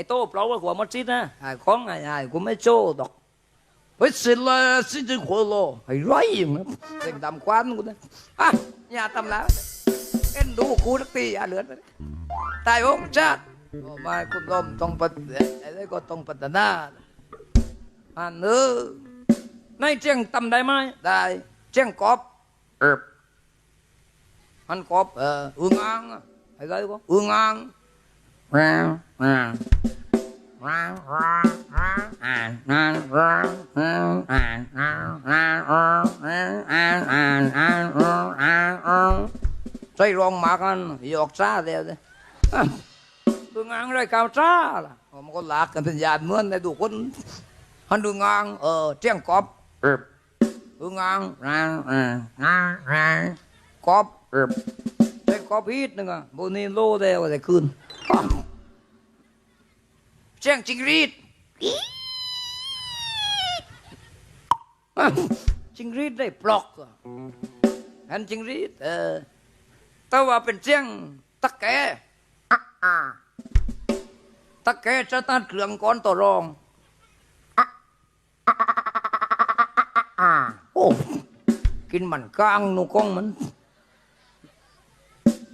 อ้โต้เปล่าว่าหัวมัดซิดนะไอ้ของไอ้ไอ้กูไม่โจ้ดอกเฮ้ยสิละสิจะหัวโลไอ้ไรมั้งเด็กดำควันกูนะอะอย่าทำแล้วเอ็นดูกูสักทีอย่าเหลือเลยตายองค์ชาติโอ้ไม่คุณลมต้องปฏิอะไรก็ต้องพัฒนาอันเออในเจียงทำได้ไหมได้เจียงกอบเออมันกอบเอออึงอ่างอะไอ้ไรก็อึงอ่าง ใส่รองหมากันหยอกซาเดียวเลยดูงานไรกาวซาล่ะมันก็หลากกันเป็นญาติเหมือนในดูคนฮันดูงานเออเจียงกอบดูงานกอบใส่กอบพีดนึงอะบุนี่โลเดียวแต่คืน เจียงจิงรีดจิงรีดได้ปลอกอะอันจิงรีดเออแต่ว่าเป็นเสียงตะแกอะอะตะแกจะตัดเครื่องก่อนต่อรองอะอะอะอะอะโอ้กินมันกลางนูกองมัน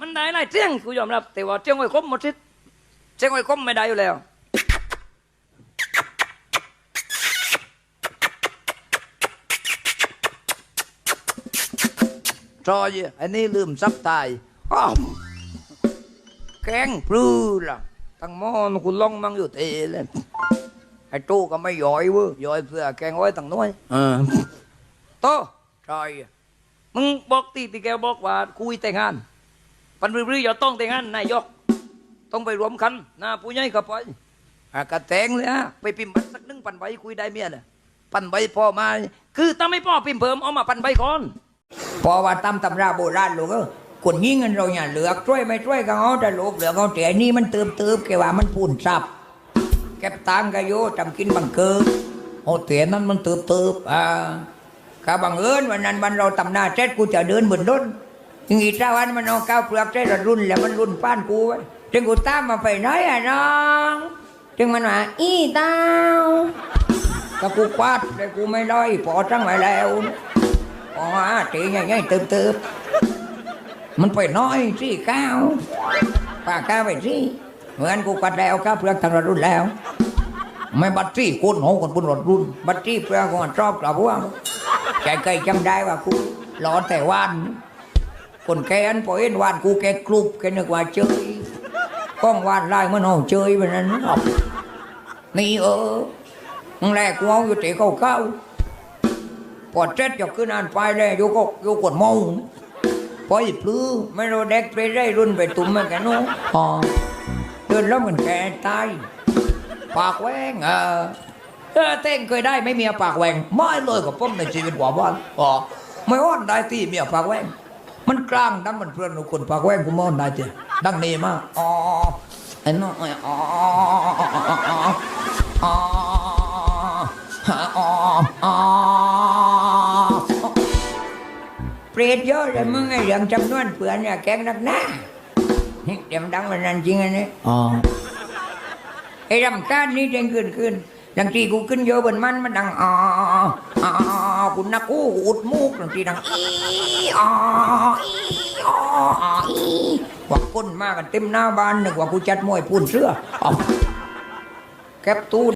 มันได้หลายเสียงกูยอมรับแต่ว่าเสียงไอ้คมหมดสิเสียงไอ้คมไม่ได้อยู่แล้ว จอยอันนี้ลืมซับตายอ้าวแกงปลื้ล่ะตั้งหม้อนคุณล่องมั่งอยู่เทเลยไอ้ตู้ก็ไม่ย่อยเว้ยย่อยเพื่อแกงไว้ตั้งน้อยเออโตจอยมึงบอกตีพี่แกบอกว่าคุยแต่งงาน ปันรื้อๆอย่าต้องแต่งงานนายก ต้องไปรวมกันหน้าผู้ใหญ่ก็ไปอะกระแตงเลยฮะไปพิมพ์บัตรสักหนึ่งปันใบคุยได้เมียน่ะปันใบพอมา คือถ้าไม่พอพิมพ์เพิ่มเอามาปันใบก่อนเพอว่าตำตำราโบราณลูกเออคนยิงกันเราอย่าเหลือกช่วยไม่ช่วยก็เอาแต่ลูกเหลือกเอาแต่อันนี่มันเติมเติมแกว่ามันพูนซับเก็บตังค์ก็โยจำกินบังเกิดโอ้เตียนั้นมันเติมเติมอ่าข้าบังเอิญวันนั้นวันเราตำหน้าเจ็ดกูจะเดินบนรถอีกเจ้าวันมันเอาก้าวเปลือกเจ็ดรุ่นแล้วมันรุ่นป้านกูไว้จึงกูตามมาไปไหนอะน้องจึงมันว่าอีเต้าก็กูควาดแต่กูไม่ร้อยพอจังไว้แล้ว อ๋อตีใหญ่ๆเติมเติมมันไปน้อยสิก้าวปาก้าวไปสิเหมือนกูกัดแล้วก้าวเปลือกทางรถรุ่นแล้ว ไม่บัตรที่คนหัวคนบนรถรุ่น บัตรที่เปลือกคนชอบกลับว่าแกเคยจำได้ว่ากูหลอนแต่วานคนแกอันพอเห็นวานกูแกกรุบแกนึกว่าเจยกล้องวานไล่มันเอาเจยไปนั่นนี่เออมึงแรกกูเอาอยู่เตะเข้าเข้า พอเจ็ดจะขึ้นอ่านไปเลยโยกโยกดมองพออีพลื้อไม่รู้เด็กไปได้รุ่นไปตุ่มมันกันนู้อ๋อเดินแล้วเหมือนแกตายปากแหวงเออเออเต้งเคยได้ไหม่เมียปากแหวงไม่เลยกับผมในชีวิตหัวบ้านอ๋อไม่อ้อนได้ที่เมียปากแหวงมันกลางดังมันเพื่อนหนูคนปากแหวงกูมอนได้เจ้ดังนี้มากอ๋อไอ้น้อยอ๋ออ๋ออ๋อ เปรตเยอะเลยมึงไอ้เรื่องจำนวนเผื่อนเนี่ยแกงนักหน้าเดี๋ยวมันดังมันนั่นจริงอันนี้อ๋อไอ้รำคาญนี่เด้งขึ้นขึ้นบางทีกูขึ้นเยอะบนมันมันดังอ๋ออ๋อกูนักกูอุดมูกบางทีดังอีอ๋ออีอ๋ออ๋ออีว่าก้นมากกันเต็มหน้าบ้านนึกว่ากูจัดมวยปุ่นเสื้ออ๋อแคปตู้